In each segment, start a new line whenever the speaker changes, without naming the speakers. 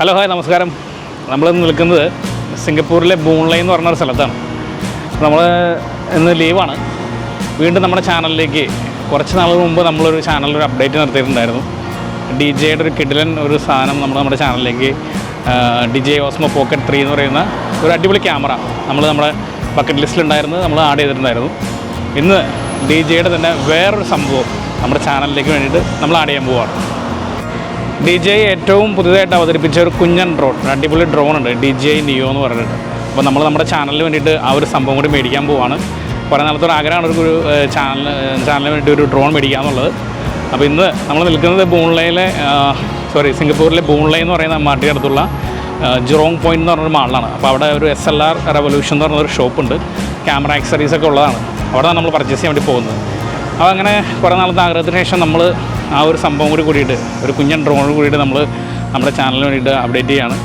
Hello hi നമസ്കാരം. നമ്മൾ ഇന്ന് നിൽക്കുന്നത് സിംഗപ്പൂരിലെ ബൂൺലൈ എന്ന് പറഞ്ഞൊരു സ്ഥലത്താണ്. നമ്മൾ ഇന്ന് ലീവാണ്. വീണ്ടും നമ്മുടെ ചാനലിലേക്ക് കുറച്ച് നാൾ മുമ്പ് നമ്മളൊരു ചാനലിൽ ഒരു അപ്ഡേറ്റ് നടത്തിയിട്ടുണ്ടായിരുന്നു. ഡി ജെയുടെ ഒരു കിഡിലൻ ഒരു സാധനം നമ്മൾ നമ്മുടെ ചാനലിലേക്ക് D J Osmo pocket three എന്ന് പറയുന്ന ഒരു അടിപൊളി ക്യാമറ നമ്മൾ നമ്മുടെ ബക്കറ്റ് ലിസ്റ്റിലുണ്ടായിരുന്നു നമ്മൾ ആഡ് ചെയ്തിട്ടുണ്ടായിരുന്നു. ഇന്ന് ഡി ജെയുടെ തന്നെ വേറൊരു സംഭവം നമ്മുടെ ചാനലിലേക്ക് വേണ്ടിയിട്ട് നമ്മൾ ആഡ് ചെയ്യാൻ പോവുകയാണ് ഡി ജെ ഏറ്റവും പുതിയതായിട്ട് അവതരിപ്പിച്ച ഒരു കുഞ്ഞൻ ഡ്രോൺ അടിപൊളി ഡ്രോൺ ഉണ്ട് ഡി ജെ നിയോ എന്ന് പറഞ്ഞിട്ട്. അപ്പോൾ നമ്മൾ നമ്മുടെ ചാനലിന് വേണ്ടിയിട്ട് ആ ഒരു സംഭവം കൂടി മേടിക്കാൻ പോവാണ്. കുറേ നാളത്തൊരു ആഗ്രഹമാണ് ഒരു ചാനൽ ചാനലിന് വേണ്ടി ഒരു ഡ്രോൺ മേടിക്കുക എന്നുള്ളത് അപ്പോൾ ഇന്ന് നമ്മൾ നിൽക്കുന്നത് ബൂൺലയിലെ സോറി സിംഗപ്പൂരിലെ ബൂൺലൈ എന്ന് പറയുന്ന മാട്ടിയുടെ അടുത്തുള്ള ജുറോങ് പോയിന്റ് എന്ന് പറഞ്ഞൊരു മാളിലാണ് അപ്പോൾ അവിടെ ഒരു എസ് എൽ ആർ റെവല്യൂഷൻ എന്ന് പറഞ്ഞൊരു ഷോപ്പുണ്ട് ക്യാമറ ആക്സറീസ് ഒക്കെ ഉള്ളതാണ്. അവിടെ നമ്മൾ പർച്ചേസ് ചെയ്യാൻ വേണ്ടി പോകുന്നത്. അപ്പോൾ അങ്ങനെ കുറേ നാളത്തെ ആഗ്രഹത്തിന് ശേഷം നമ്മൾ ആ ഒരു സംഭവം കൂടി കൂടിയിട്ട് ഒരു കുഞ്ഞൻ ഡ്രോൺ കൂടിയിട്ട് നമ്മൾ നമ്മുടെ ചാനലിന് വേണ്ടിയിട്ട് അപ്ഡേറ്റ് ചെയ്യാണ്.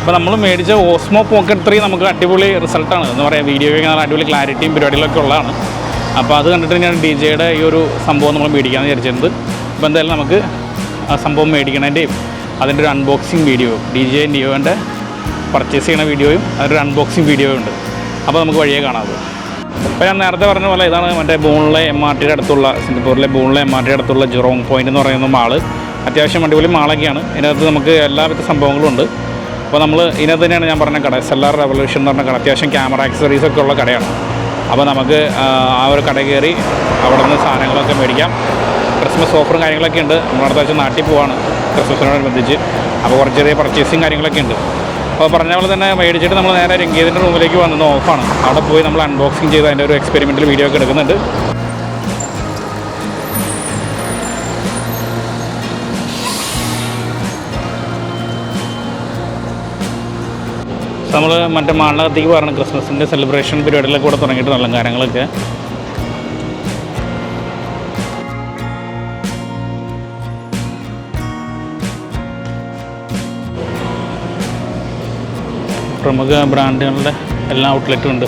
അപ്പോൾ നമ്മൾ മേടിച്ച ഓസ്മോ പോക്കറ്റ് ത്രീ നമുക്ക് അടിപൊളി റിസൾട്ടാണ് എന്ന് പറയാം വീഡിയോയ്ക്ക് നല്ല അടിപൊളി ക്ലാരിറ്റിയും പരിപാടികളൊക്കെ ഉള്ളതാണ്. അപ്പോൾ അത് കണ്ടിട്ട് ഞാൻ ഡി ജെയുടെ ഈ ഒരു സംഭവം നമ്മൾ മേടിക്കാമെന്ന് വിചാരിച്ചിട്ടുണ്ട്. അപ്പോൾ എന്തായാലും നമുക്ക് ആ സംഭവം മേടിക്കണതിന്റെയും അതിന്റെ ഒരു അൺബോക്സിങ് വീഡിയോ ഡി ജെ നിയോന്റെ പർച്ചേസ് ചെയ്യുന്ന വീഡിയോയും അതിന്റെ ഒരു അൺബോക്സിങ് വീഡിയോയും ഉണ്ട്. അപ്പോൾ നമുക്ക് വഴിയേ കാണാം അപ്പോൾ ഞാൻ നേരത്തെ പറഞ്ഞ പോലെ ഇതാണ് മറ്റേ ബൂണിലെ എം ആർ ടിയുടെ അടുത്തുള്ള സിംഗപ്പൂരിലെ ബൂണിലെ എം ആർ ടിയുടെ അടുത്തുള്ള ജുറോങ് പോയിന്റ് എന്ന് പറയുന്ന മാൾ. അത്യാവശ്യം അടിപൊളി മാളൊക്കെയാണ്. ഇതിനകത്ത് നമുക്ക് എല്ലാവിധ സംഭവങ്ങളും ഉണ്ട്. അപ്പോൾ നമ്മൾ ഇതിനകത്ത് തന്നെയാണ് ഞാൻ പറഞ്ഞ കട. ആർ റെവല്യൂഷൻ എന്ന് പറഞ്ഞ കട. അത്യാവശ്യം ക്യാമറ ആക്സസറീസ് ഒക്കെ ഉള്ള കടയാണ്. അപ്പോൾ നമുക്ക് ആ, ഒരു കട കയറി അവിടെ നിന്ന് സാധനങ്ങളൊക്കെ മേടിക്കാം. ക്രിസ്മസ് ഓഫറും കാര്യങ്ങളൊക്കെ ഉണ്ട്. നമ്മളടുത്ത വെച്ച് നാട്ടിൽ പോവാണ്. ക്രിസ്മസിനോടനുബന്ധിച്ച് അപ്പോൾ കുറച്ച് ചെറിയ പർച്ചേസിങ് കാര്യങ്ങളൊക്കെ ഉണ്ട്. അപ്പോൾ പറഞ്ഞ പോലെ തന്നെ മേടിച്ചിട്ട് നമ്മൾ നേരെ രംഗീതിന്റെ റൂമിലേക്ക് വന്നത് ഓഫാണ്. അവിടെ പോയി നമ്മൾ അൺബോക്സിങ് ചെയ്ത് അതിന്റെ ഒരു എക്സ്പെരിമെന്റൽ വീഡിയോ ഒക്കെ എടുക്കുന്നുണ്ട്. നമ്മൾ മറ്റേ മാളിനകത്തേക്ക് പറഞ്ഞ ക്രിസ്മസിന്റെ സെലിബ്രേഷൻ പരിപാടികളൊക്കെ കൂടെ തുടങ്ങിയിട്ട് അലങ്കാരങ്ങളൊക്കെ പ്രമുഖ ബ്രാൻഡുകളുടെ എല്ലാ ഔട്ട്ലെറ്റും ഉണ്ട്.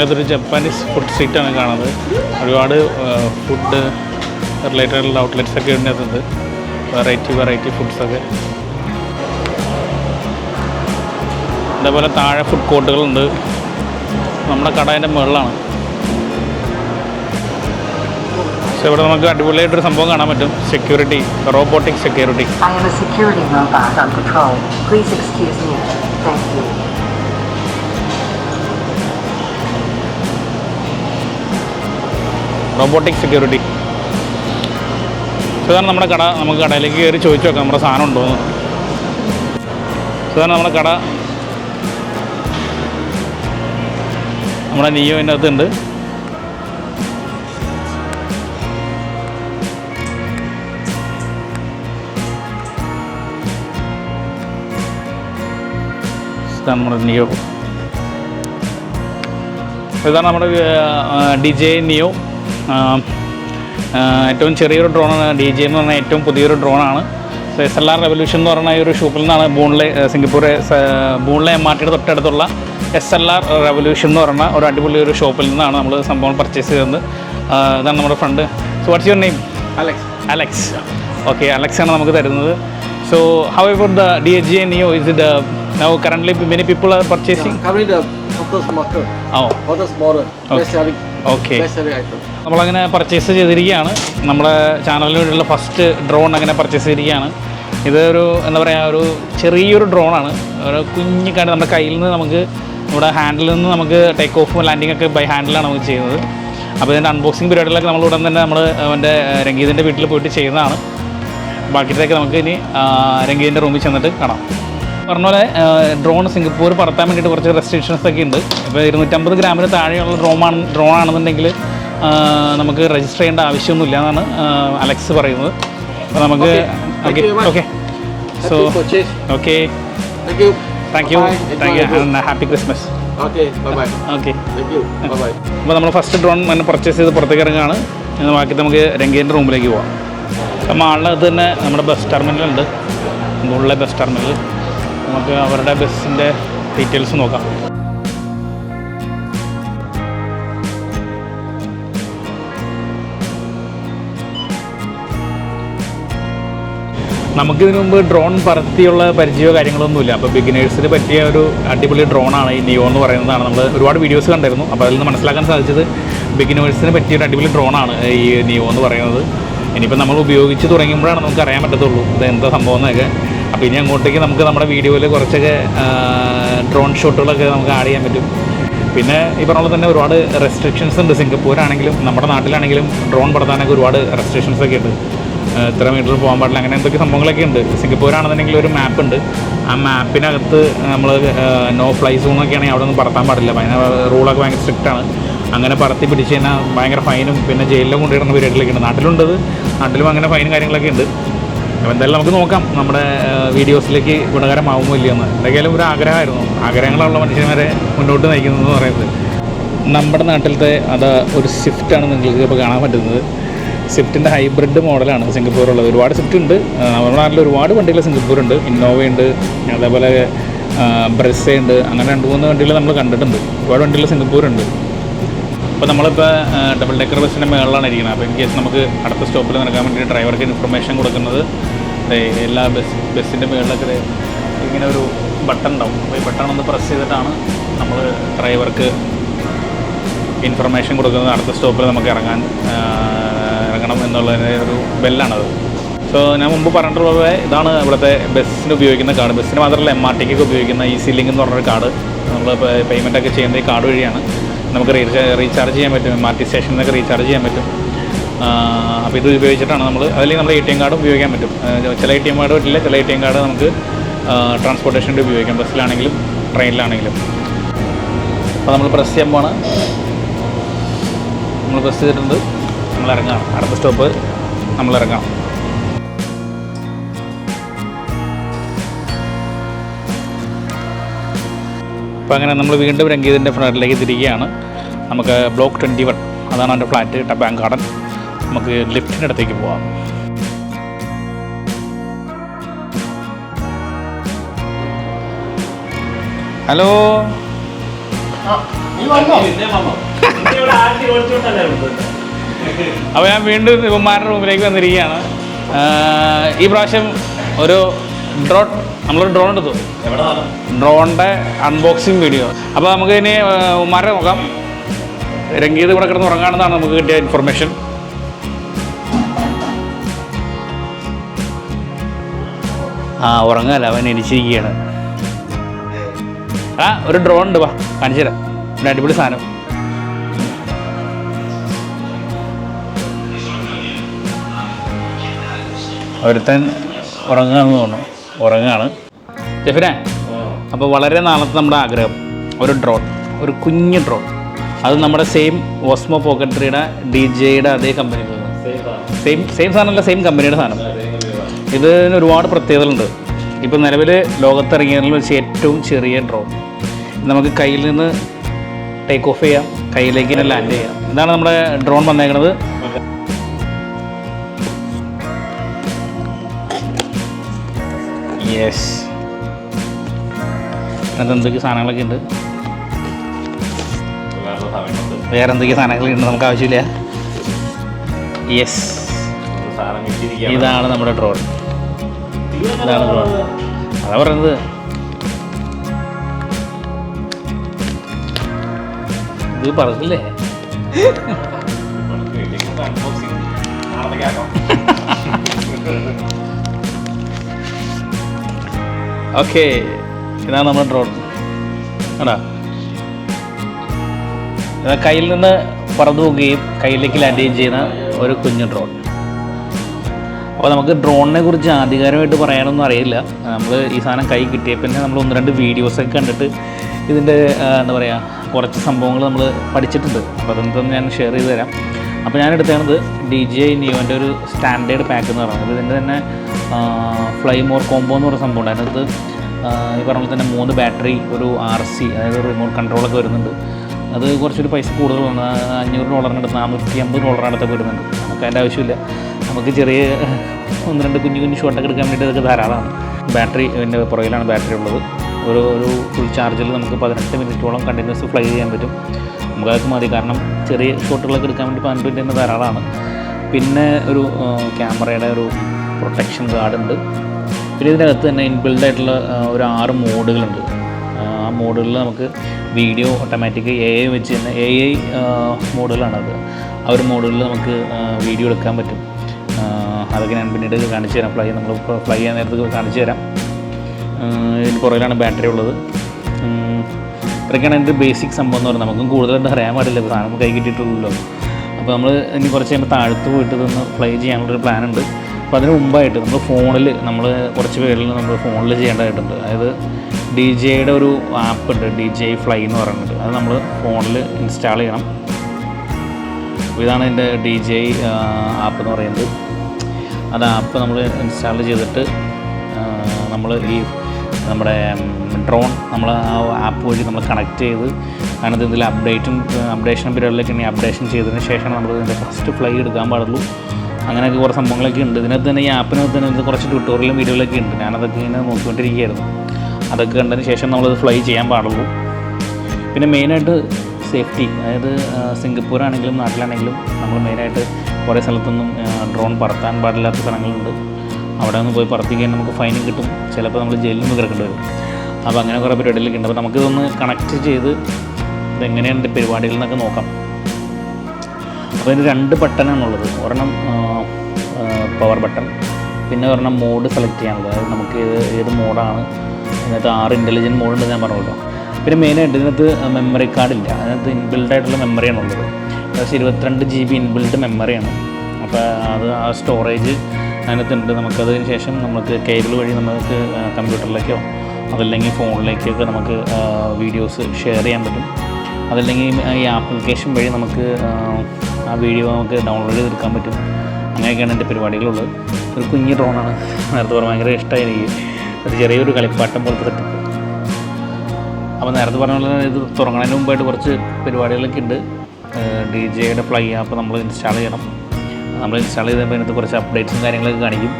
അതൊരു ജപ്പാനീസ് ഫുഡ് സ്ട്രീറ്റാണ് കാണുന്നത്. ഒരുപാട് ഫുഡ് റിലേറ്റഡ് ഔട്ട്ലെറ്റ്സ് ഒക്കെ ഇതിനകത്തുണ്ട് വെറൈറ്റി വെറൈറ്റി ഫുഡ്സൊക്കെ അതേപോലെ താഴെ ഫുഡ് കോർട്ടുകളുണ്ട് നമ്മുടെ കടേന്റെ മുകളിലാണ്. പക്ഷെ ഇവിടെ നമുക്ക് അടിപൊളിയായിട്ടൊരു സംഭവം കാണാൻ പറ്റും. Security robotic security. Robotic security സാധാരണ നമ്മുടെ കട. നമുക്ക് കടയിലേക്ക് കയറി ചോദിച്ചു നോക്കാം. നമ്മുടെ സാധനം ഉണ്ടോ എന്ന്. സാധാരണ നമ്മുടെ കട. നമ്മുടെ നിയോ ഇതാണ് നമ്മുടെ നിയോ. ഇതാണ് നമ്മുടെ ഡി ജെ നിയോ. ഏറ്റവും ചെറിയൊരു ഡ്രോണാണ് ഡി ജെ എന്ന് പറഞ്ഞാൽ ഏറ്റവും പുതിയൊരു ഡ്രോണാണ്. എസ് എൽ ആർ റെവല്യൂഷൻ എന്ന് പറഞ്ഞ ഈ ഒരു ഷൂപ്പിൽ നിന്നാണ് ബൂണിലെ സിംഗപ്പൂർ ബൂണിലെ എം ആർ ടിയുടെ തൊട്ടടുത്തുള്ള എസ് എൽ ആർ റെവല്യൂഷൻ എന്ന് പറഞ്ഞ ഒരു അടിപൊളി ഒരു ഷോപ്പിൽ നിന്നാണ് നമ്മൾ സംഭവം പർച്ചേസ് ചെയ്തത്. ഇതാണ് നമ്മുടെ friend so what's your name
Alex
Alex okay Alex ആണ് നമുക്ക് തരുന്നത്. So however the D H N U is it now currently many people are purchasing
Currently the hottest smaller. best selling,
Okay.
best selling item.
നമ്മളങ്ങനെ purchase ചെയ്തിരിക്കുകയാണ്. നമ്മുടെ ചാനലിന് വേണ്ടിയുള്ള first drone അങ്ങനെ purchase ചെയ്തിരിക്കുകയാണ്. ഇതൊരു എന്താ പറയുക ഒരു ചെറിയൊരു ഡ്രോണാണ് ഒരു കുഞ്ഞിക്കാണ്ട് നമ്മുടെ കയ്യിൽ നിന്ന് നമുക്ക് ഇവിടെ ഹാൻഡിൽ നിന്ന് നമുക്ക് ടേക്ക് ഓഫ് ലാൻഡിംഗ് ഒക്കെ ബൈ ഹാൻഡിലാണ് നമുക്ക് ചെയ്യുന്നത് അപ്പോൾ ഇതിന്റെ അൺബോക്സിങ് പരിപാടികളൊക്കെ നമ്മൾ ഉടൻ തന്നെ നമ്മൾ അവന്റെ രംഗീതിന്റെ വീട്ടിൽ പോയിട്ട് ചെയ്യുന്നതാണ് ബാക്കിയത്തേക്ക് നമുക്ക് ഇനി രംഗീതിന്റെ റൂമിൽ ചെന്നിട്ട് കാണാം പറഞ്ഞ പോലെ ഡ്രോൺ സിംഗപ്പൂർ പറത്താൻ വേണ്ടിയിട്ട് കുറച്ച് റെസ്ട്രിക്ഷൻസ് ഒക്കെ ഉണ്ട് ഇപ്പോൾ ഇരുന്നൂറ്റമ്പത് ഗ്രാമിന് താഴെയുള്ള ഡ്രോൺ ആണ് ഡ്രോൺ ആണെന്നുണ്ടെങ്കിൽ നമുക്ക് രജിസ്റ്റർ ചെയ്യേണ്ട ആവശ്യമൊന്നുമില്ല എന്നാണ് അലക്സ് പറയുന്നത് അപ്പോൾ നമുക്ക്. Okay. Okay so. Okay
thank you.
Thank you. Thank you happy Christmas
food. Okay. Bye bye.
Okay
Thank you. Bye bye.
അപ്പോൾ നമ്മൾ ഫസ്റ്റ് ഡ്രോൺ തന്നെ പർച്ചേസ് ചെയ്ത് പുറത്തേക്ക് ഇറങ്ങുകയാണ് ബാക്കി നമുക്ക് രംഗീന്റെ റൂമിലേക്ക് പോവാം മാളിനകത്ത് തന്നെ നമ്മുടെ ബസ് ടെർമിനലുണ്ട് ഉള്ള ബസ് ടെർമിനൽ നമുക്ക് അവരുടെ ബസ്സിന്റെ ഡീറ്റെയിൽസ് നോക്കാം നമുക്കിതിനു മുമ്പ് ഡ്രോൺ പറത്തിയുള്ള പരിചയമോ കാര്യങ്ങളൊന്നുമില്ല. അപ്പോൾ ബിഗിനേഴ്സിന് പറ്റിയ ഒരു അടിപൊളി ഡ്രോണാണ് ഈ നിയോ എന്ന് പറയുന്നതാണ്. നമ്മൾ ഒരുപാട് വീഡിയോസ് കണ്ടായിരുന്നു അപ്പോൾ അതിൽ നിന്ന് മനസ്സിലാക്കാൻ സാധിച്ചത് ബിഗിനേഴ്സിന് പറ്റിയ ഒരു അടിപൊളി ഡ്രോണാണ് ഈ നിയോ എന്ന് പറയുന്നത്. ഇനിയിപ്പോൾ നമ്മൾ ഉപയോഗിച്ച് തുടങ്ങുമ്പോഴാണ് നമുക്ക് അറിയാൻ പറ്റത്തുള്ളൂ ഇത് എന്താ സംഭവം എന്നൊക്കെ അപ്പോൾ ഇനി അങ്ങോട്ടേക്ക് നമുക്ക് നമ്മുടെ വീഡിയോയിൽ കുറച്ചൊക്കെ ഡ്രോൺ ഷോട്ടുകളൊക്കെ നമുക്ക് ആഡ് ചെയ്യാൻ പറ്റും. പിന്നെ ഈ പറഞ്ഞ പോലെ തന്നെ ഒരുപാട് റെസ്ട്രിക്ഷൻസ് ഉണ്ട്. സിംഗപ്പൂരാണെങ്കിലും നമ്മുടെ നാട്ടിലാണെങ്കിലും ഡ്രോൺ പടത്താനൊക്കെ ഒരുപാട് റെസ്ട്രിക്ഷൻസൊക്കെ ഉണ്ട്. ഇത്ര മീറ്റർ പോകാൻ പാടില്ല. അങ്ങനെ എന്തൊക്കെ സംഭവങ്ങളൊക്കെ ഉണ്ട്. സിംഗപ്പൂരാണെന്നുണ്ടെങ്കിൽ ഒരു മാപ്പ് ഉണ്ട്. ആ മാപ്പിനകത്ത് നമ്മൾ നോ ഫ്ലൈ സോണൊക്കെ ആണെങ്കിൽ അവിടെ ഒന്നും പറത്താൻ പാടില്ല. ഭയങ്കര റൂളൊക്കെ ഭയങ്കര ആണ്. അങ്ങനെ പറത്തി പിടിച്ച് കഴിഞ്ഞാൽ ഭയങ്കര ഫൈനും പിന്നെ ജയിലിലും കൊണ്ടുവരുന്ന പരിപാടികളൊക്കെ ഉണ്ട് നാട്ടിലുണ്ടത് നാട്ടിലും അങ്ങനെ ഫൈനും കാര്യങ്ങളൊക്കെ ഉണ്ട്. അപ്പോൾ എന്തായാലും നമുക്ക് നോക്കാം. നമ്മുടെ വീഡിയോസിലേക്ക് ഗുണകരമാവുമോ ഇല്ലയെന്ന് എന്തെങ്കിലും ഒരു ആഗ്രഹമായിരുന്നു. ആഗ്രഹങ്ങളുള്ള മനുഷ്യന്മാരെ മുന്നോട്ട് നയിക്കുന്നതെന്ന് പറയുന്നത്. നമ്മുടെ നാട്ടിലത്തെ അത് ഒരു സ്വിഫ്റ്റാണ് നിങ്ങൾക്ക് ഇപ്പോൾ കാണാൻ പറ്റുന്നത്. സ്വിഫ്റ്റിന്റെ ഹൈബ്രിഡ് മോഡലാണ് സിംഗപ്പൂരുള്ളത്. ഒരുപാട് സ്വിഫ്റ്റ് ഉണ്ട് നമ്മുടെ നാട്ടിൽ ഒരുപാട് വണ്ടികൾ സിംഗപ്പൂരുണ്ട്. ഇന്നോവയുണ്ട് അതേപോലെ ബ്രസ്സയുണ്ട് അങ്ങനെ രണ്ട് മൂന്ന് വണ്ടികൾ നമ്മൾ കണ്ടിട്ടുണ്ട്. ഒരുപാട് വണ്ടികൾ സിംഗപ്പൂരുണ്ട്. അപ്പോൾ നമ്മളിപ്പോൾ ഡബിൾ ഡെക്കർ ബസ്സിന്റെ മേളിലാണ് ഇരിക്കുന്നത്. അപ്പോൾ ഇൻ കേസ് നമുക്ക് അടുത്ത സ്റ്റോപ്പിൽ നടക്കാൻ വേണ്ടി ഡ്രൈവർക്ക് ഇൻഫർമേഷൻ കൊടുക്കുന്നത് എല്ലാ ബസ് ബസ്സിന്റെ മേളിലൊക്കെ ഇങ്ങനെ ഒരു ബട്ടൺ ഉണ്ടാവും. അപ്പോൾ ഈ ബട്ടൺ ഒന്ന് പ്രസ് ചെയ്തിട്ടാണ് നമ്മൾ ഡ്രൈവർക്ക് ഇൻഫർമേഷൻ കൊടുക്കുന്നത് അടുത്ത സ്റ്റോപ്പിൽ നമുക്ക് ഇറങ്ങാൻ ഇറങ്ങണം എന്നുള്ളതിന്റെ ഒരു ബെല്ലാണത്. സോ ഞാൻ മുമ്പ് പറഞ്ഞിട്ടുള്ള പോലെ ഇതാണ് ഇവിടുത്തെ ബസ്സിന് ഉപയോഗിക്കുന്ന കാർഡ്. ബസ്സിന് മാത്രമല്ല എം ആർ ടിക്കൊക്കെ ഉപയോഗിക്കുന്ന ഈസി ലിങ്ക് എന്ന് പറഞ്ഞൊരു കാർഡ്. നമ്മൾ പേയ്മെന്റ് ഒക്കെ ചെയ്യുന്നത് ഈ കാർഡ് വഴിയാണ്. നമുക്ക് റീചാർജ് ചെയ്യാൻ പറ്റും. എം ആർ ടി സ്റ്റേഷനിൽ നിന്നൊക്കെ റീചാർജ് ചെയ്യാൻ പറ്റും. അപ്പോൾ ഇത് ഉപയോഗിച്ചിട്ടാണ് നമ്മൾ അല്ലെങ്കിൽ നമ്മൾ എ ടി എം കാർഡ് ഉപയോഗിക്കാൻ പറ്റും. ചില എ ടി എം കാർഡ് പറ്റില്ല ചില എ ടി എം കാർഡ് നമുക്ക് ട്രാൻസ്പോർട്ടേഷന്റെ ഉപയോഗിക്കാം. ബസ്സിലാണെങ്കിലും ട്രെയിനിലാണെങ്കിലും. അപ്പോൾ നമ്മൾ പ്രസ് ചെയ്യാൻ നമ്മൾ പ്രസ് ചെയ്തിട്ടുണ്ട്. നമ്മൾ ഇറങ്ങാം അടുത്ത സ്റ്റോപ്പ് നമ്മൾ ഇറങ്ങാം അപ്പോൾ അങ്ങനെ നമ്മൾ വീണ്ടും രംഗീതിന്റെ ഫ്ലാറ്റിലേക്ക് തിരികെയാണ്. നമുക്ക് ബ്ലോക്ക് ട്വന്റി വൺ അതാണ് എന്റെ ഫ്ലാറ്റ് ടബാങ്ക് ഗാർഡൻ. നമുക്ക് ലിഫ്റ്റിന്റെ അടുത്തേക്ക് പോവാം. ഹലോ? അപ്പോൾ ഞാൻ വീണ്ടും ഇവന്മാരുടെ റൂമിലേക്ക് വന്നിരിക്കുകയാണ്. ഈ പ്രാവശ്യം ഒരു ഡ്രോൺ നമ്മളൊരു ഡ്രോൺ എടുത്തു. ഡ്രോണിന്റെ അൺബോക്സിങ് വീഡിയോ അപ്പോൾ നമുക്ക് ഇനി ഉമ്മാരെ നോക്കാം. രംഗീത് ഇവിടെ കിടന്ന് ഉറങ്ങാണെന്നാണ് നമുക്ക് കിട്ടിയ ഇൻഫർമേഷൻ ആ ഉറങ്ങല്ല. അവൻ എനിച്ചിരിക്കുകയാണ് ആ ഒരു ഡ്രോൺ ഉണ്ട് വാ. കാണിച്ചു തരാം അടിപൊളി സാധനം. ഒരുത്തൻ ഉറങ്ങുകയാണെന്ന് തോന്നുന്നു. ഉറങ്ങുകയാണ്. ജെഫിനെ അപ്പോൾ വളരെ നാളത്തെ നമ്മുടെ ആഗ്രഹം ഒരു ഡ്രോൺ ഒരു കുഞ്ഞ് ഡ്രോൺ അത് നമ്മുടെ സെയിം ഓസ്മോ പോക്കറ്ററിയുടെ ഡി ജെയുടെ അതേ കമ്പനി സെയിം സെയിം സാധനമല്ല സെയിം കമ്പനിയുടെ സാധനം. ഇതിന് ഒരുപാട് പ്രത്യേകതകളുണ്ട്. ഇപ്പോൾ നിലവിൽ ലോകത്തിറങ്ങിയതിൽ വെച്ച് ഏറ്റവും ചെറിയ ഡ്രോൺ നമുക്ക് കയ്യിൽ നിന്ന് ടേക്ക് ഓഫ് ചെയ്യാം കയ്യിലേക്ക് തന്നെ ലാൻഡ് ചെയ്യാം. ഇതാണ് നമ്മുടെ ഡ്രോൺ വന്നേക്കുന്നത് യെസ് അത് എന്തൊക്കെ സാധനങ്ങളൊക്കെ ഉണ്ട്? വേറെ എന്തൊക്കെ സാധനങ്ങളൊക്കെ ഉണ്ട് നമുക്ക് ആവശ്യമില്ല? യെസ് ഇതാണ് നമ്മുടെ ഡ്രോൺ ഇതാണ് ഡ്രോൺ അതാ പറയുന്നത്. ഇത് പറഞ്ഞില്ലേ? ഓക്കെ ഇതാണ് നമ്മുടെ ഡ്രോൺ ആണോ കയ്യിൽ നിന്ന് പറന്നു പോവുകയും കയ്യിലേക്ക് ലാൻഡ് ചെയ്യുകയും ചെയ്യുന്ന ഒരു കുഞ്ഞു ഡ്രോൺ അപ്പോൾ നമുക്ക് ഡ്രോണിനെ കുറിച്ച് ആധികാരമായിട്ട് പറയാനൊന്നും അറിയില്ല. നമ്മൾ ഈ സാധനം കൈ കിട്ടിയ പിന്നെ നമ്മൾ ഒന്ന് രണ്ട് വീഡിയോസൊക്കെ കണ്ടിട്ട് ഇതിന്റെ എന്താ പറയുക കുറച്ച് സംഭവങ്ങൾ നമ്മൾ പഠിച്ചിട്ടുണ്ട്. അപ്പോൾ അതൊന്നും ഞാൻ ഷെയർ ചെയ്ത് തരാം. അപ്പോൾ ഞാൻ എടുത്തത് ഡി ജെ നിയോന്റെ ഒരു സ്റ്റാൻഡേർഡ് പാക്ക് എന്ന് പറയുന്നത്. ഇതിന്റെ തന്നെ ഫ്ലൈ മോർ കോംബോ എന്ന് പറയുന്ന സംഭവം ഉണ്ട് അതിനകത്ത് ഈ പറഞ്ഞ പോലെ തന്നെ മൂന്ന് ബാറ്ററി ഒരു ആർ സി അതായത് റിമോട്ട് കൺട്രോളൊക്കെ വരുന്നുണ്ട്. അത് കുറച്ചൊരു പൈസ കൂടുതലാണ് അഞ്ഞൂറ് ഡോളറിനടുത്ത് നാനൂറ്റി അമ്പത് ഡോളറിനടുത്തൊക്കെ വരുന്നുണ്ട്. നമുക്ക് അതിന്റെ ആവശ്യമില്ല. നമുക്ക് ചെറിയ ഒന്ന് രണ്ട് കുഞ്ഞു കുഞ്ഞു ഷോട്ടൊക്കെ എടുക്കാൻ വേണ്ടി ഇതൊക്കെ ധാരാളമാണ്. ബാറ്ററി ഇതിന്റെ പുറകിലാണ് ബാറ്ററി ഉള്ളത്. ഒരു ഒരു ഫുൾ ചാർജിൽ നമുക്ക് പതിനെട്ട് മിനിറ്റോളം കണ്ടിന്യൂസ് ഫ്ലൈ ചെയ്യാൻ പറ്റും. നമുക്കതൊക്കെ മതി കാരണം ചെറിയ ഷോട്ടുകളൊക്കെ എടുക്കാൻ വേണ്ടി പതിനെട്ട് മിനിറ്റ് തന്നെ ധാരാളമാണ് പിന്നെ ഒരു ക്യാമറയുടെ ഒരു പ്രൊട്ടക്ഷൻ ഗാർഡ് ഉണ്ട്. പിന്നെ ഇതിനകത്ത് തന്നെ ഇൻബിൽഡ് ആയിട്ടുള്ള ഒരു ആറ് മോഡുകളുണ്ട്. ആ മോഡുകളിൽ നമുക്ക് വീഡിയോ ഓട്ടോമാറ്റിക് എ ഐ വെച്ച് തന്നെ എ ഐ മോഡുകളാണത്. ആ ഒരു മോഡുകളിൽ നമുക്ക് വീഡിയോ എടുക്കാൻ പറ്റും. അതൊക്കെ ഞാൻ പിന്നീട് കാണിച്ചു തരാം. ഫ്ലൈ നമ്മൾ ഫ്ലൈ ചെയ്യാൻ നേരത്ത് കാണിച്ചു തരാം. ഇതിന് പുറകിലാണ് ബാറ്ററി ഉള്ളത്. ഇത്രയൊക്കെയാണ് എന്റെ ബേസിക് സംഭവം എന്ന് പറഞ്ഞാൽ നമുക്കും കൂടുതലായിട്ട് അറിയാൻ പാടില്ല. സാധനം കൈ കിട്ടിയിട്ടുള്ളൂ അപ്പോൾ നമ്മൾ ഇനി കുറച്ച് കഴിയുമ്പോൾ താഴത്ത് പോയിട്ട് ഇതൊന്ന് ഫ്ലൈ ചെയ്യാനുള്ളൊരു പ്ലാൻ ഉണ്ട്. അപ്പോൾ അതിന് മുമ്പായിട്ട് നമ്മൾ ഫോണിൽ നമ്മൾ കുറച്ച് പേരിൽ നമ്മൾ ഫോണിൽ ചെയ്യേണ്ടതായിട്ടുണ്ട്. അതായത് ഡി ജെയുടെ ഒരു ആപ്പ് ഉണ്ട്. ഡി ജെ ഫ്ലൈ എന്ന് പറയുന്നത്. അത് നമ്മൾ ഫോണിൽ ഇൻസ്റ്റാൾ ചെയ്യണം. ഇതാണ് എന്റെ ഡി ജെ ആപ്പ് എന്ന് പറയുന്നത്. അത് ആപ്പ് നമ്മൾ ഇൻസ്റ്റാൾ ചെയ്തിട്ട് നമ്മൾ ഈ നമ്മുടെ ഡ്രോൺ നമ്മൾ ആ ആപ്പ് വഴി നമ്മൾ കണക്ട് ചെയ്ത് അതിനകത്ത് ഇതിൽ അപ്ഡേറ്റും അപ്ഡേഷൻ പീരീഡിലേക്ക് ഇനി അപ്ഡേഷൻ ചെയ്തതിന് ശേഷം നമ്മൾ ഇതിന്റെ ഫസ്റ്റ് ഫ്ലൈ എടുക്കാൻ പാടുള്ളൂ. അങ്ങനെയൊക്കെ കുറേ സംഭവങ്ങളൊക്കെ ഉണ്ട്. ഇതിനകത്ത് തന്നെ ഈ ആപ്പിനകത്ത് തന്നെ കുറച്ച് ട്യൂട്ടോറിയലും വീഡിയോകളൊക്കെ ഉണ്ട്. ഞാനതൊക്കെ ഇങ്ങനെ നോക്കിക്കൊണ്ടിരിക്കുകയായിരുന്നു. അതൊക്കെ കണ്ടതിന് ശേഷം നമ്മളത് ഫ്ലൈ ചെയ്യാൻ പാടുള്ളൂ. പിന്നെ മെയിനായിട്ട് സേഫ്റ്റി അതായത് സിംഗപ്പൂർ ആണെങ്കിലും നാട്ടിലാണെങ്കിലും നമ്മൾ മെയിനായിട്ട് കുറേ സ്ഥലത്തൊന്നും ഡ്രോൺ പറത്താൻ പാടില്ലാത്ത സ്ഥലങ്ങളുണ്ട്. അവിടെ നിന്ന് പോയി പറത്തിക്കാൻ നമുക്ക് ഫൈനും കിട്ടും. ചിലപ്പോൾ നമ്മൾ ജയിലിൽ നിന്ന് കിടക്കേണ്ടി വരും. അപ്പോൾ അങ്ങനെ കുറേ പരിപാടികളൊക്കെ ഉണ്ട്. അപ്പോൾ നമുക്കിതൊന്ന് കണക്ട് ചെയ്ത് ഇതെങ്ങനെയാണ് പരിപാടികൾ എന്നൊക്കെ നോക്കാം. അപ്പോൾ ഇതിന് രണ്ട് ബട്ടണാണുള്ളത് ഒരെണ്ണം പവർ ബട്ടൺ പിന്നെ ഒരെണ്ണം മോഡ് സെലക്ട് ചെയ്യാനുള്ളത്. അതായത് നമുക്ക് ഏത് ഏത് മോഡാണ് ഇതിനകത്ത് ആറ് ഇന്റലിജന്റ് മോഡുണ്ട് ഞാൻ പറഞ്ഞല്ലോ. പിന്നെ മെയിനായിട്ട് ഇതിനകത്ത് മെമ്മറി കാർഡില്ല അതിനകത്ത് ഇൻബിൽഡ് ആയിട്ടുള്ള മെമ്മറിയാണ് ഉള്ളത് ഏകദേശം ഇരുപത്തിരണ്ട് ജി ബി ഇൻബിൽഡ് മെമ്മറിയാണ് അപ്പോൾ അത് ആ സ്റ്റോറേജ് അതിനകത്തുണ്ട് നമുക്കതിന് ശേഷം നമുക്ക് കേബിൾ വഴി നമുക്ക് കമ്പ്യൂട്ടറിലേക്കോ അതല്ലെങ്കിൽ ഫോണിലേക്കൊക്കെ നമുക്ക് വീഡിയോസ് ഷെയർ ചെയ്യാൻ പറ്റും. അതല്ലെങ്കിൽ ഈ ആപ്ലിക്കേഷൻ വഴി നമുക്ക് ആ, വീഡിയോ നമുക്ക് ഡൗൺലോഡ് ചെയ്തെടുക്കാൻ പറ്റും. അങ്ങനെയൊക്കെയാണ് എന്റെ പരിപാടികളുള്ളത്. ഒരു കുഞ്ഞു ഡ്രോണാണ്. നേരത്തെ പറഞ്ഞ ഭയങ്കര ഇഷ്ടമായി എനിക്ക്. ചെറിയൊരു കളിപ്പാട്ടം പോലത്തെ സെറ്റപ്പ്. അപ്പോൾ നേരത്തെ പറഞ്ഞ പോലെ ഇത് തുടങ്ങുന്നതിന് മുമ്പായിട്ട് കുറച്ച് പരിപാടികളൊക്കെ ഉണ്ട്. ഡി ജെയുടെ പ്ലൈ ആപ്പ് നമ്മൾ ഇൻസ്റ്റാൾ ചെയ്യണം. നമ്മൾ ഇൻസ്റ്റാൾ ചെയ്തപ്പോൾ അതിനകത്ത് കുറച്ച് അപ്ഡേറ്റ്സും കാര്യങ്ങളൊക്കെ കാണിക്കും.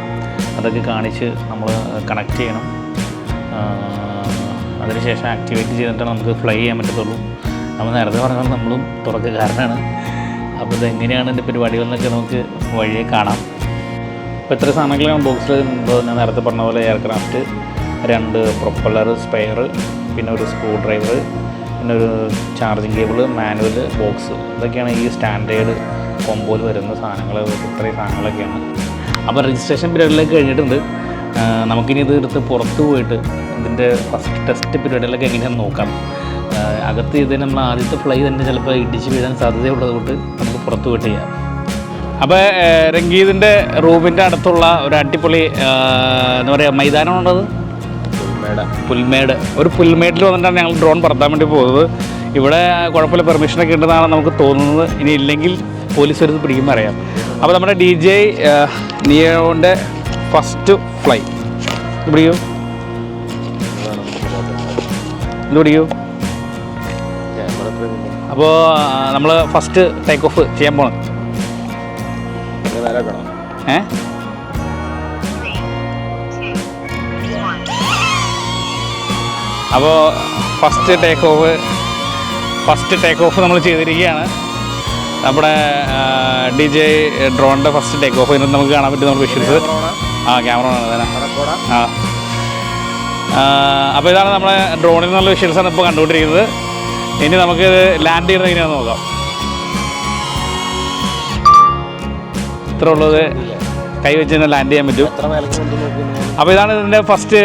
അതൊക്കെ കാണിച്ച് നമ്മൾ കണക്ട് ചെയ്യണം. അതിനുശേഷം ആക്ടിവേറ്റ് ചെയ്തിട്ടാണ് നമുക്ക് ഫ്ലൈ ചെയ്യാൻ പറ്റത്തുള്ളൂ. നമ്മൾ നേരത്തെ പറഞ്ഞാൽ നമ്മളും തുടക്കക്കാരനാണ്. അപ്പോൾ ഇതെങ്ങനെയാണ് എന്റെ പരിപാടികളെന്നൊക്കെ നമുക്ക് വഴിയെ കാണാം. അപ്പോൾ ഇത്ര സാധനങ്ങളാണ് ബോക്സിൽ ഞാൻ നേരത്തെ പറഞ്ഞ പോലെ എയർക്രാഫ്റ്റ് രണ്ട് പ്രൊപ്പല്ലർ സ്പെയർ പിന്നെ ഒരു സ്ക്രൂ ഡ്രൈവർ പിന്നെ ഒരു ചാർജിങ് കേബിൾ മാനുവൽ ബോക്സ് ഇതൊക്കെയാണ് ഈ സ്റ്റാൻഡേർഡ് കോമ്പോയിൽ വരുന്ന സാധനങ്ങൾ ഇത്രയും സാധനങ്ങളൊക്കെയാണ്. അപ്പോൾ രജിസ്ട്രേഷൻ പീരീഡിലേക്ക് കഴിഞ്ഞിട്ടുണ്ട്. നമുക്കിനി ഇത് എടുത്ത് പുറത്ത് പോയിട്ട് ഇതിന്റെ ഫസ്റ്റ് ടെസ്റ്റ് പീരീഡിലൊക്കെ എങ്ങനെയാണെന്ന് നോക്കാം. അകത്ത് ഇത് നമ്മൾ ആദ്യത്തെ ഫ്ലൈ തന്നെ ചിലപ്പോൾ ഇടിച്ച് വീഴാൻ സാധ്യതയുള്ളത് കൊണ്ട് നമുക്ക് പുറത്ത് പോയിട്ട് ചെയ്യാം. അപ്പോൾ രംഗീതിന്റെ റൂമിന്റെ അടുത്തുള്ള ഒരു അടിപൊളി എന്താ പറയുക മൈതാനമാണുള്ളത് പുൽമേട്. ഒരു പുൽമേടിൽ വന്നിട്ടാണ് ഞങ്ങൾ ഡ്രോൺ പറത്താൻ വേണ്ടി പോകുന്നത് ഇവിടെ കുഴപ്പമില്ല പെർമിഷനൊക്കെ ഉണ്ടെന്നാണ് നമുക്ക് തോന്നുന്നത്. ഇനി ഇല്ലെങ്കിൽ പോലീസ് ഒരു പിടിക്കുമ്പോൾ അറിയാം അപ്പോൾ നമ്മുടെ ഡി ജെ നിയോന്റെ ഫസ്റ്റ് ഫ്ലൈ പിടിക്കൂ. ഇത് പിടിക്കൂ. അപ്പോൾ നമ്മൾ ഫസ്റ്റ് ടേക്ക് ഓഫ് ചെയ്യാൻ പോകണം ഏ? അപ്പോൾ first take off first take off നമ്മൾ ചെയ്തിരിക്കുകയാണ്. നമ്മുടെ ഡി ജെ ഡ്രോണിന്റെ ഫസ്റ്റ് ടേക്ക് ഓഫ് ഇന്ന് നമുക്ക് കാണാൻ പറ്റും നമ്മൾ വിഷ്വൽസ്. ആ ക്യാമറ ആണ് ആ. അപ്പോൾ ഇതാണ് നമ്മളെ ഡ്രോണിൽ നിന്നുള്ള വിഷ്വൽസാണ് ഇപ്പോൾ കണ്ടുകൊണ്ടിരിക്കുന്നത്. ഇനി നമുക്ക് ലാൻഡ് ചെയ്യുന്നത് എങ്ങനെയാണെന്ന് നോക്കാം. ഇത്ര ഉള്ളത് കൈ വെച്ച് തന്നെ ലാൻഡ് ചെയ്യാൻ പറ്റും. അപ്പോൾ ഇതാണ് ഇതിന്റെ ഫസ്റ്റ്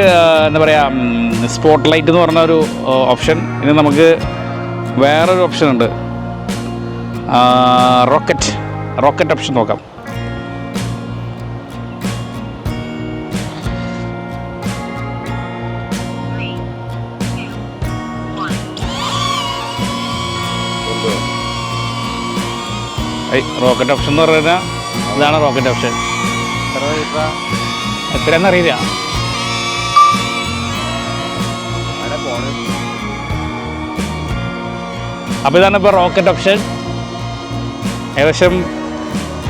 എന്താ പറയുക സ്പോട്ട് ലൈറ്റ് എന്ന് പറഞ്ഞ ഒരു ഓപ്ഷൻ ഇനി നമുക്ക് വേറൊരു ഓപ്ഷൻ ഉണ്ട്. റോക്കറ്റ് റോക്കറ്റ് ഓപ്ഷൻ നോക്കാം. റോക്കറ്റ് ഓപ്ഷൻ എന്ന് പറഞ്ഞാൽ ഇതാണ് റോക്കറ്റ് ഓപ്ഷൻ. എത്രയാണെന്ന് അറിയില്ല. അപ്പോൾ ഇതാണ് ഇപ്പോൾ റോക്കറ്റ് ഓപ്ഷൻ. ഏകദേശം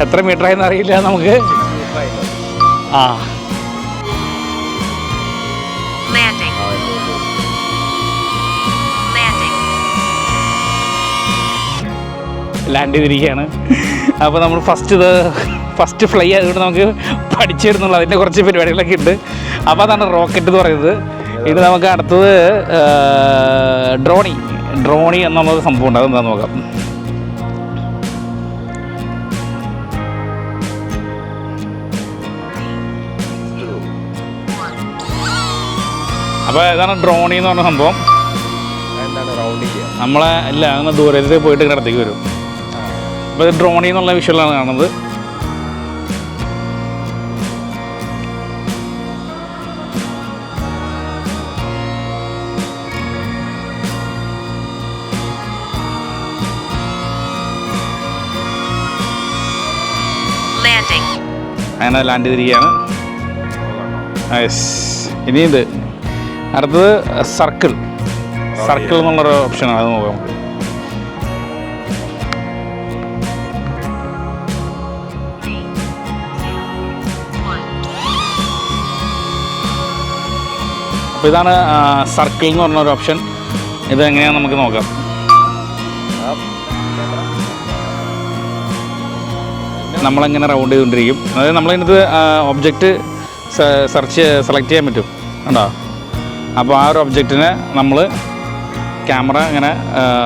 എത്ര മീറ്റർ ആയെന്ന് അറിയില്ല നമുക്ക്. ആ. ലാൻഡ് ചെയ്തിരിക്കുകയാണ്. അപ്പോൾ നമ്മൾ ഫസ്റ്റ് ഇത് ഫസ്റ്റ് ഫ്ലൈ ആയതുകൊണ്ട് നമുക്ക് പഠിച്ചിരുന്നുള്ളൂ അതിന്റെ കുറച്ച് പരിപാടികളൊക്കെ ഉണ്ട്. അപ്പോൾ അതാണ് റോക്കറ്റ് എന്ന് പറയുന്നത്. ഇത് നമുക്ക് അടുത്തത് ഡ്രോണി ഡ്രോണി എന്നുള്ളത് സംഭവം ഉണ്ട്. അതെന്താ നോക്കാം. അപ്പോൾ ഇതാണ് ഡ്രോണി എന്ന് പറഞ്ഞ സംഭവം. നമ്മളെ ഇല്ല അങ്ങനെ ദൂരത്തിൽ പോയിട്ട് ഇങ്ങനെ അടുത്തേക്ക് വരും അപ്പോൾ ഡ്രോണി എന്നുള്ള വിഷയമാണ് കാണുന്നത്.
Landing.
അങ്ങനെ ലാൻഡ് ചെയ്തിരിക്കുകയാണ്. ഇനി ഇനിയുണ്ട് അടുത്തത് സർക്കിൾ. സർക്കിൾ എന്നുള്ളൊരു ഓപ്ഷനാണ് അത് നോക്കാം. അപ്പോൾ ഇതാണ് സർക്കിൾ എന്ന് പറഞ്ഞ ഒരു ഓപ്ഷൻ. ഇത് എങ്ങനെയാണെന്ന് നമുക്ക് നോക്കാം. നമ്മളങ്ങനെ റൗണ്ട് ചെയ്തുകൊണ്ടിരിക്കും. അതായത് നമ്മളതിനകത്ത് ഒബ്ജക്റ്റ് സെർച്ച് സെലക്ട് ചെയ്യാൻ പറ്റും. കണ്ടോ? അപ്പോൾ ആ ഒരു ഒബ്ജക്റ്റിനെ നമ്മൾ ക്യാമറ ഇങ്ങനെ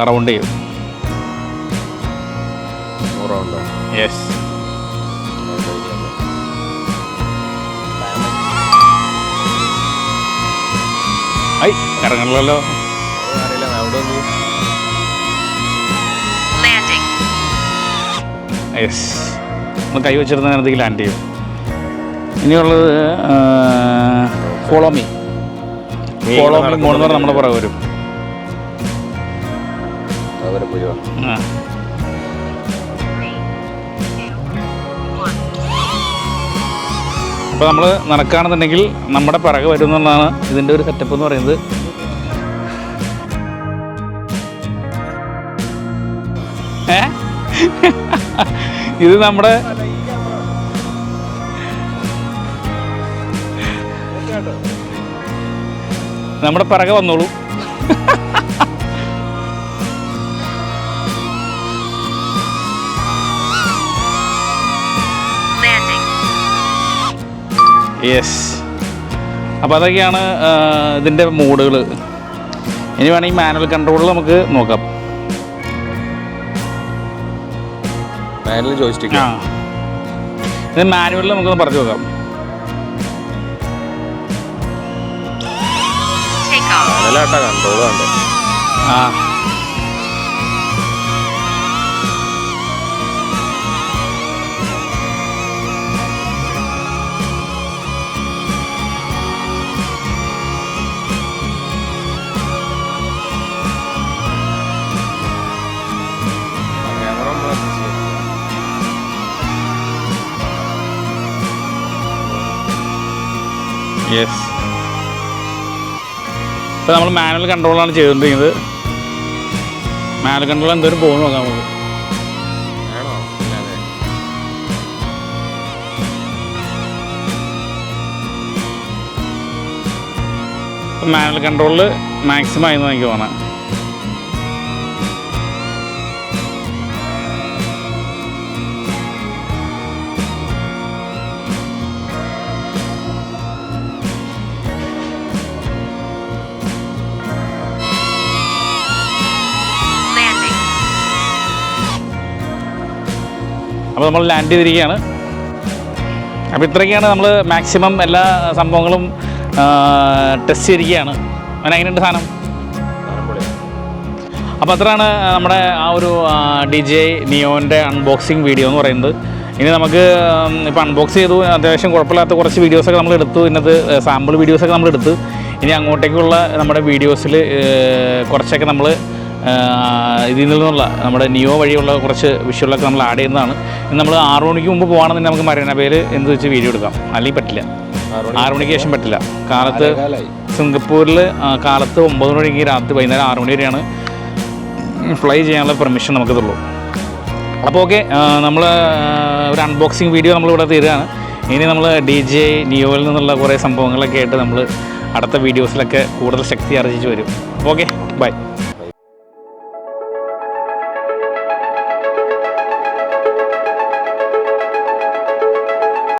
റൗണ്ട് ചെയ്യും.
റൗണ്ടോ
യെസ് ഐ ഇറങ്ങണല്ലോ. യെസ് നമ്മൾ കൈ വെച്ചിരുന്ന നേരത്തേക്ക് ലാൻഡ് ചെയ്യും. ഇനിയുള്ളത് ഫോളോ മീ ഫോളോ മോണെന്ന് പറഞ്ഞാൽ നമ്മുടെ പുറകെ വരും. ആ. അപ്പോൾ നമ്മൾ നടക്കുകയാണെന്നുണ്ടെങ്കിൽ നമ്മുടെ പിറകെ വരും എന്നുള്ളതാണ് ഇതിന്റെ ഒരു സെറ്റപ്പ് എന്ന് പറയുന്നത്. ഏ? ഇത് നമ്മുടെ നമ്മുടെ പിറകെ വന്നോളൂ. യെസ് അപ്പോൾ അതൊക്കെയാണ് ഇതിന്റെ ഇതിന്റെ മോഡുകൾ ഇനി വേണമെങ്കിൽ മാനുവൽ കൺട്രോളിൽ നമുക്ക് നോക്കാം.
Manual joystick.
ആ. ഇത് മാനുവലിൽ നമുക്കൊന്ന് പറഞ്ഞു നോക്കാം.
മാനുവലാട്ടാ കൺട്രോൾ കണ്ടോ?
ആ.
ക്യാമറ
ഇപ്പോൾ നമ്മൾ മാനുവൽ കൺട്രോളാണ് ചെയ്തുകൊണ്ടിരിക്കുന്നത് മാനുവൽ കൺട്രോൾ എന്തോരം പോകുന്നു നോക്കാം നമുക്ക്. മാനുവൽ കൺട്രോളിൽ മാക്സിമം ആയിരുന്നു എനിക്ക് തോന്നാം അപ്പോൾ നമ്മൾ ലാൻഡ് ചെയ്തിരിക്കുകയാണ്. അപ്പോൾ ഇത്രയൊക്കെയാണ് നമ്മൾ മാക്സിമം എല്ലാ സംഭവങ്ങളും ടെസ്റ്റ് ചെയ്തിരിക്കുകയാണ്. അങ്ങനെ എങ്ങനെയുണ്ട് സാധനം? അപ്പോൾ അത്രയാണ് നമ്മുടെ ആ ഒരു ഡി ജെ നിയോന്റെ അൺബോക്സിങ് വീഡിയോ എന്ന് പറയുന്നത്. ഇനി നമുക്ക് ഇപ്പോൾ അൺബോക്സ് ചെയ്തു. അത്യാവശ്യം കുഴപ്പമില്ലാത്ത കുറച്ച് വീഡിയോസൊക്കെ നമ്മൾ എടുത്തു. ഇന്നത് സാമ്പിൾ വീഡിയോസൊക്കെ നമ്മൾ എടുത്തു. ഇനി അങ്ങോട്ടേക്കുള്ള നമ്മുടെ വീഡിയോസിൽ കുറച്ചൊക്കെ നമ്മൾ ഇതിൽ നിന്നുള്ള നമ്മുടെ നിയോ വഴിയുള്ള കുറച്ച് വിഷ്വലൊക്കെ നമ്മൾ ആഡ് ചെയ്യുന്നതാണ്. നമ്മൾ ആറു മണിക്ക് മുമ്പ് പോകണമെന്നുണ്ടെങ്കിൽ നമുക്ക് മരീന പേര് എന്ത് വെച്ച് വീഡിയോ എടുക്കാം? അല്ലെങ്കിൽ പറ്റില്ല.
ആറ്
മണിക്ക് ശേഷം പറ്റില്ല. കാലത്ത് സിംഗപ്പൂരിൽ കാലത്ത് ഒമ്പത് മണിക്ക് രാത്രി വൈകുന്നേരം ആറു മണി വരെയാണ് ഫ്ലൈ ചെയ്യാനുള്ള പെർമിഷൻ നമുക്ക് നമുക്കിതുള്ളൂ. അപ്പോൾ ഓക്കെ നമ്മൾ ഒരു അൺബോക്സിങ് വീഡിയോ നമ്മളിവിടെ തീരുകയാണ്. ഇനി നമ്മൾ ഡി ജെ നിയോയിൽ നിന്നുള്ള കുറേ സംഭവങ്ങളൊക്കെ ആയിട്ട് നമ്മൾ അടുത്ത വീഡിയോസിലൊക്കെ കൂടുതൽ ശക്തി ആർജിച്ച് വരും. Okay bye